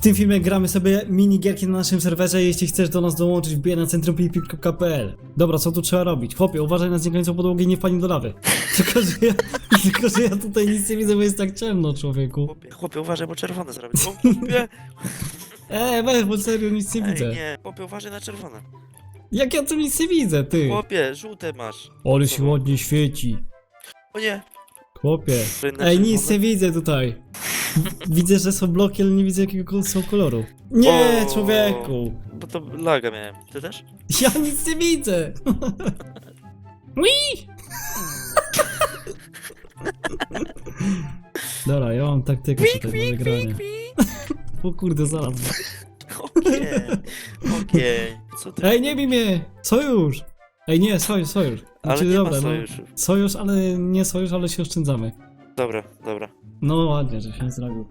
W tym filmie gramy sobie minigierki na naszym serwerze. Jeśli chcesz do nas dołączyć, wbijaj na centrumpip.pl. Dobra, co tu trzeba robić? Chłopie, uważaj na znikającą podłogę i nie wpadnij do lawy. Tylko że, ja, tylko, że ja tutaj nic nie widzę, bo jest tak ciemno, człowieku. Chłopie, chłopie, uważaj, bo czerwone zrobię. O, Chłopie, Ej, weź, bo serio nic nie ej, widzę. nie, chłopie, uważaj na czerwone. Jak ja tu nic nie widzę, ty? Chłopie, żółte masz. Ale się ładnie świeci. O nie. Chłopie. Kolejne Ej, nic nie widzę tutaj. Widzę, że są bloki, ale nie widzę jakiego są koloru. Nie, O. człowieku. Bo to laga miałem. Ty też? Ja nic nie widzę. Ui! Dobra, ja mam taktykę tutaj do wygrania. O kurde, zaraz. Okej, okej. Co ty? Ej, nie bij mnie! Sojusz! Ej, nie, sojusz, sojusz. Ale Znaczy, nie dobra, ma no. sojuszu. Sojusz, ale nie sojusz, ale się oszczędzamy. Dobra, dobra. No ładnie, że się nie zrobił.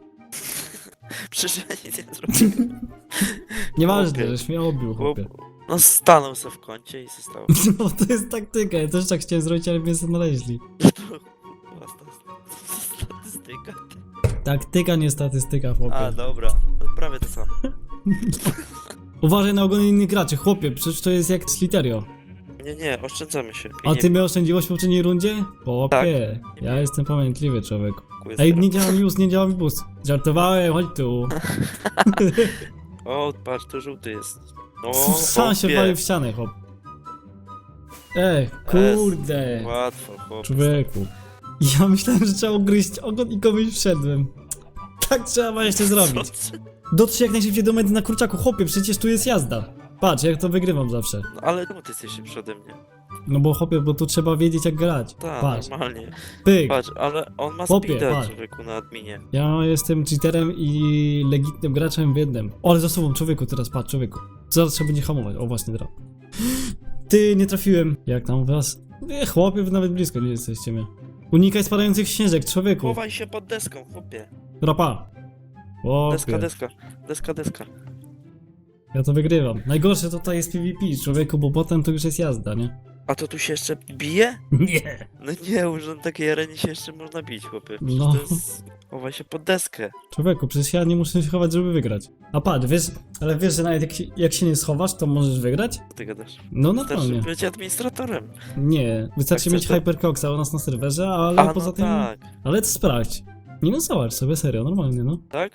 Przecież ja nic nie zrobiłem. Nieważne, Chłopie. żeś mnie obił, chłopie. No stanął se w kącie i został. No to jest taktyka, ja też tak chciałem zrobić, ale mnie znaleźli. Statystyka. Taktyka, nie statystyka, chłopie. A, dobra. No, prawie to samo. Uważaj na ogony innych graczy, chłopie, przecież to jest jak Sliterio. Nie, nie, oszczędzamy się. I A nie ty mnie oszczędziłeś w poprzedniej rundzie? Chłopie, Tak. ja jestem pamiętliwy człowiek. kupuję Ej, nie działa mi boost, nie działa mi boost. Żartowałem, chodź tu. O, patrz, to żółty jest. O, Sam się chłopie. walił w ścianę, chłop. Ej, kurde. Łatwo, chłop. Człowieku. Ja myślałem, że trzeba ugryźć ogon i komuś wszedłem. Tak trzeba jeszcze zrobić. Dotrz jak najszybciej do medy na kurczaku. Chłopie, przecież tu jest jazda. Patrz, jak to wygrywam zawsze. No, ale czemu ty jesteś szybszy ode mnie? No bo chłopie, bo tu trzeba wiedzieć jak grać. Tak, Patrz, normalnie. pyk. Patrz, ale on ma Chłopie, speeda, patrz. człowieku, na adminie. Ja jestem cheaterem i legitnym graczem w jednym. O, ale za sobą, człowieku, teraz patrz, człowieku. Zaraz trzeba będzie hamować. O, właśnie, drap. Ty, nie trafiłem. Jak tam was? Nie, chłopie, wy nawet blisko nie jesteście mnie. Unikaj spadających śnieżek, człowieku. Chowaj się pod deską, chłopie. Rapa. Deska, Chłopie, deska, deska, deska. Ja to wygrywam. Najgorsze tutaj jest PvP, człowieku, bo potem to już jest jazda, nie? A to tu się jeszcze bije? Nie. No nie, już na takiej arenie się jeszcze można bić, chłopie. Przecież No. to jest... Chowaj się pod deskę. Człowieku, przecież ja nie muszę się chować, żeby wygrać. A patrz, wiesz, ale wiesz, że nawet jak się, jak się nie schowasz, to możesz wygrać? Co ty gadasz? No Wystarczy normalnie. być administratorem. Nie, wystarczy mieć to- Hypercoxa u nas na serwerze, ale A, no poza tym... tak. Ale to sprawdź. Nie no, zobacz sobie, serio, normalnie, no. Tak?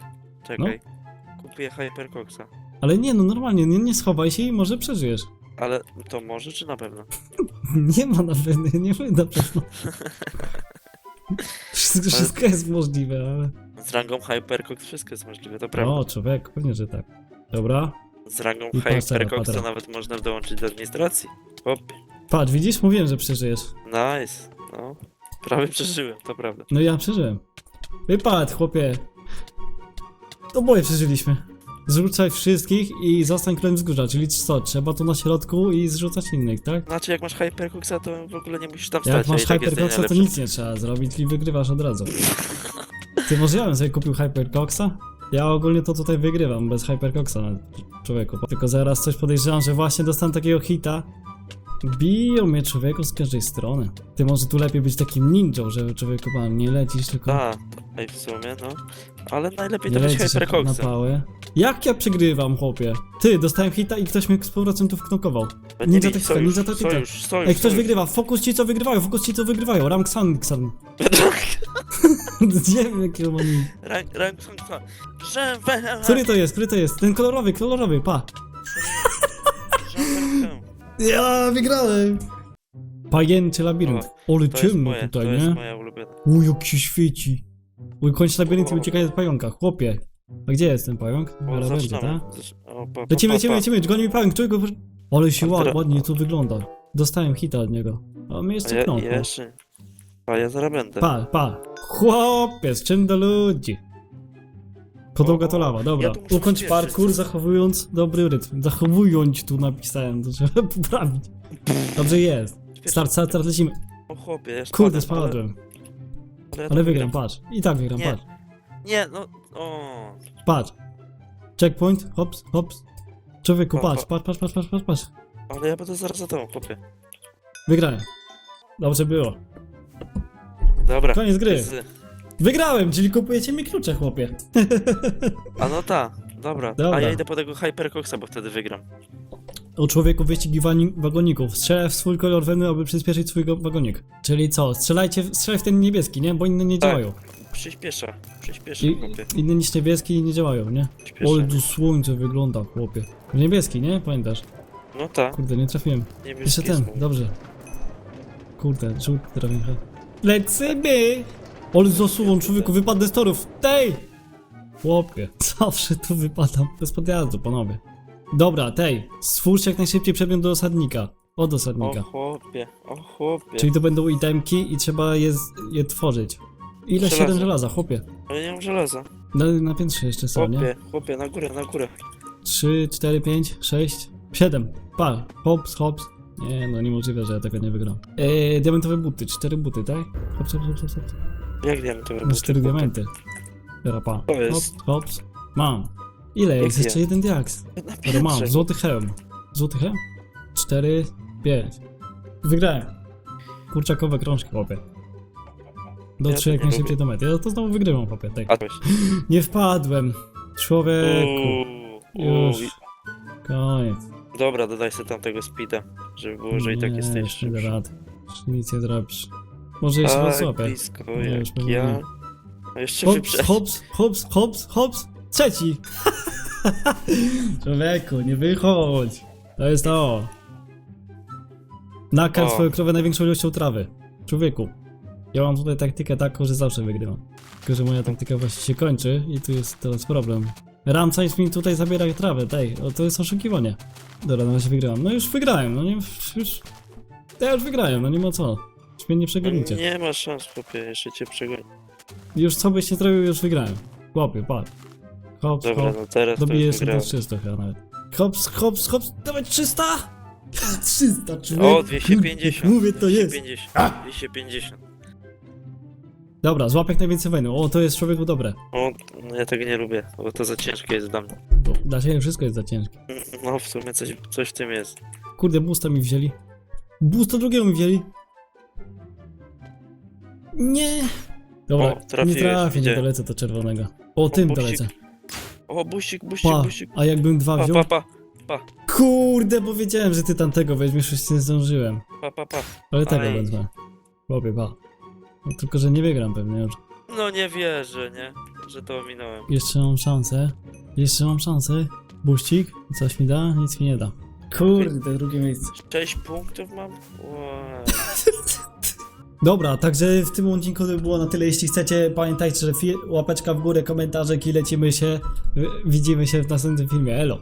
Czekaj. No. Kupię Hypercoxa. Ale nie, no normalnie, nie, nie schowaj się i może przeżyjesz. Ale to może, czy na pewno? Nie ma na pewno, nie ma na pewno. Wszystko, wszystko jest możliwe, ale... Z rangą Hypercox wszystko jest możliwe, to prawda. O, człowiek, pewnie, że tak. Dobra. Z rangą I patrz, Hypercoxa teraz. nawet można dołączyć do administracji. Chłopie. Patrz, widzisz? Mówiłem, że przeżyjesz. Nice. No. Prawie przeżyłem, to prawda. No ja przeżyłem. Wypadł, chłopie. Oboje przeżyliśmy. Zrzucaj wszystkich i zostań królem wzgórza, czyli co? Trzeba tu na środku i zrzucać innych, tak? Znaczy, jak masz Hypercoxa, to w ogóle nie musisz tam Jak stać. masz a i tak Hypercoxa, to nic nie trzeba zrobić i wygrywasz od razu. Ty, może ja bym sobie kupił Hypercoxa? Ja ogólnie to tutaj wygrywam bez Hypercoxa na człowieku. Tylko zaraz coś podejrzewam, że właśnie dostanę takiego hita. Biją mnie człowieku z każdej strony. Ty może tu lepiej być takim ninją, że człowieku pan nie lecisz, tylko A, to- ej, w sumie, no. Ale najlepiej nie to być lecisz jak na pałę. Jak ja przegrywam, chłopie? Ty, dostałem hita i ktoś mnie z powrotem tu wknokował. Nie Ninja taktyka, sojusz, ninja taktyka. Sojusz, sojusz, Ej, ktoś sojusz. wygrywa, fokus ci co wygrywają, fokus ci co wygrywają, rank Sanksan. Nie wiem jakiego mam imię. Rank, rank, rank, rank. Żewe- Który to jest, który to jest? Ten kolorowy, kolorowy, pa. Ja wygrałem. Pajęczy labirynt. To jest ciemno moje, to tutaj, jest nie? moja ulubiona. Uj, jak się świeci. Uj, kończ labirynt i uciekaj od pająka, chłopie. A gdzie jest ten pająk? O, Zaraz będzie, zaczynamy. tak? Zacz- o, pa, pa, Lecimy, pa, lecimy, pa. lecimy, goni mi pająk, czuj go. Ale się A ład, teraz- ładnie to wygląda. Dostałem hita od niego. A mnie A jeszcze ja, jeszcze. A ja zaraz będę. Pa, pa. Chłopie, z czym do ludzi? Podłoga to lawa, dobra. Ja Ukończ parkour zachowując dobry rytm. Zachowując tu napisałem, to trzeba poprawić. Dobrze jest. Start, start, start, lecimy. O chłopie, ja Kurde, spadłem, ale- spadłem. Ale, ja to Ale wygram, patrz. I tak wygram, Nie. patrz. Nie, no. O. Patrz. Checkpoint, hops, hops. Człowieku, Pa, patrz, pa. patrz, patrz, patrz, patrz, patrz, patrz. Ale ja będę zaraz za tobą, chłopie. Wygrałem. Dobrze było. Dobra. Koniec gry. Wygrałem, czyli kupujecie mi klucze, chłopie. A no ta. Dobra. Dobra. A ja idę po tego Hypercoxa, bo wtedy wygram. O człowieku wyścigi wani- wagoników. Strzelaj w swój kolor weny, aby przyspieszyć swój go- wagonik. Czyli co? Strzelajcie, w- strzelaj w ten niebieski, nie? Bo inne nie Tak. działają. Przyspiesza. Przyspiesza, I, chłopie. inne niż niebieski nie działają, nie? Przyspiesza. Tu słońce wygląda, chłopie. Niebieski, nie? Pamiętasz? No tak. Kurde, nie trafiłem. Niebieski Jeszcze ten, jest mój. dobrze. Kurde, żółty trafiłem. Lecimy! Ale zasuwą, człowieku, wypadnę z torów. Tej! Chłopie, zawsze tu wypadam. Bez podjazdu, panowie. Dobra, tej, stwórzcie jak najszybciej przedmiot do osadnika. Od O osadnika. chłopie, o chłopie. Czyli to będą itemki i trzeba je, z- je tworzyć. Ile? Żelazo. 7 żelaza, chłopie. Ale nie mam żelaza. Na, na piętrze jeszcze są, nie? Chłopie, chłopie, na górę, na górę. 3, 4, 5, 6, 7. Pa, hops, hops. Nie, no niemożliwe, że ja tego nie wygram. Eee, diamentowe buty, 4 buty, tak? Hops, hops, hops, hops. Jak No buty, 4 chłopie? diamenty. Teraz pa. To jest- Hops, hops. Mam. Ile? Jest jeszcze jeden diaks. Dobra, mam. Złoty hełm. Złoty hełm? 4, 5. Wygrałem. Kurczakowe krążki, chłopie. Dotrze Ja jak najszybciej do mety. Ja to znowu wygrywam, chłopie. Tak. Nie wpadłem. Człowieku. Już. Koniec. Dobra, dodaj sobie tamtego speeda, żeby było, że i tak jesteś nie rady. Już nic nie zrobisz. Może jeszcze Tak, złapę. blisko, już jak pewnie ja. nie. A jeszcze Hops, wyprzedź. hops, hops, hops, hops. Trzeci. Człowieku, nie wychodź. To jest to. Nakarm O. swoją krowę największą ilością trawy. Człowieku. Ja mam tutaj taktykę taką, że zawsze wygrywam. Tylko, że moja taktyka właśnie się kończy i tu jest teraz problem. Ramsajs mi tutaj zabiera trawę, tej, o, to jest oszukiwanie. Dobra, na razie wygrałam. No już wygrałem, no nie, już... Ja już wygrałem, no nie ma co. Już mnie nie przegonicie. Nie ma szans, chłopie, jeszcze cię przegonię. Już co byś nie zrobił, już wygrałem. Chłopie, patrz. Hops, Dobra, hop. no teraz to Dobijesz już sobie wygrałem. 300 chyba nawet. Hops, hops, hops, dawaj 300! 300, człowiek. O, 250. Mówię, to jest. 250. 250. Dobra, złap jak najwięcej wejny. O, to jest człowieku dobre. O, no ja tego nie lubię, bo to za ciężkie jest dla mnie. Bo dla ciebie wszystko jest za ciężkie. No w sumie coś, coś w tym jest. Kurde, boosta mi wzięli. Boosta drugiego mi wzięli. Nie. Dobra, O, trafiłeś, nie trafię, nie dolecę do czerwonego. O, tym busik. dolecę. O, busik, busik, Pa, busik. a jakbym dwa Pa, wziął? pa, pa, Kurde, bo wiedziałem, że ty tamtego weźmiesz, już nie zdążyłem. pa, pa, pa. Ale tego Aj. wezmę. Chłopie, pa. No, tylko, że nie wygram pewnie już. No nie wierzę, nie? Że to ominąłem. Jeszcze mam szansę. Jeszcze mam szansę. Buścik? Coś mi da? Nic mi nie da. Kurde, drugie miejsce. 6 punktów mam? Wow. Dobra, także w tym odcinku to było na tyle. Jeśli chcecie, pamiętajcie, że łapeczka w górę, komentarze i lecimy się. Widzimy się w następnym filmie. Elo.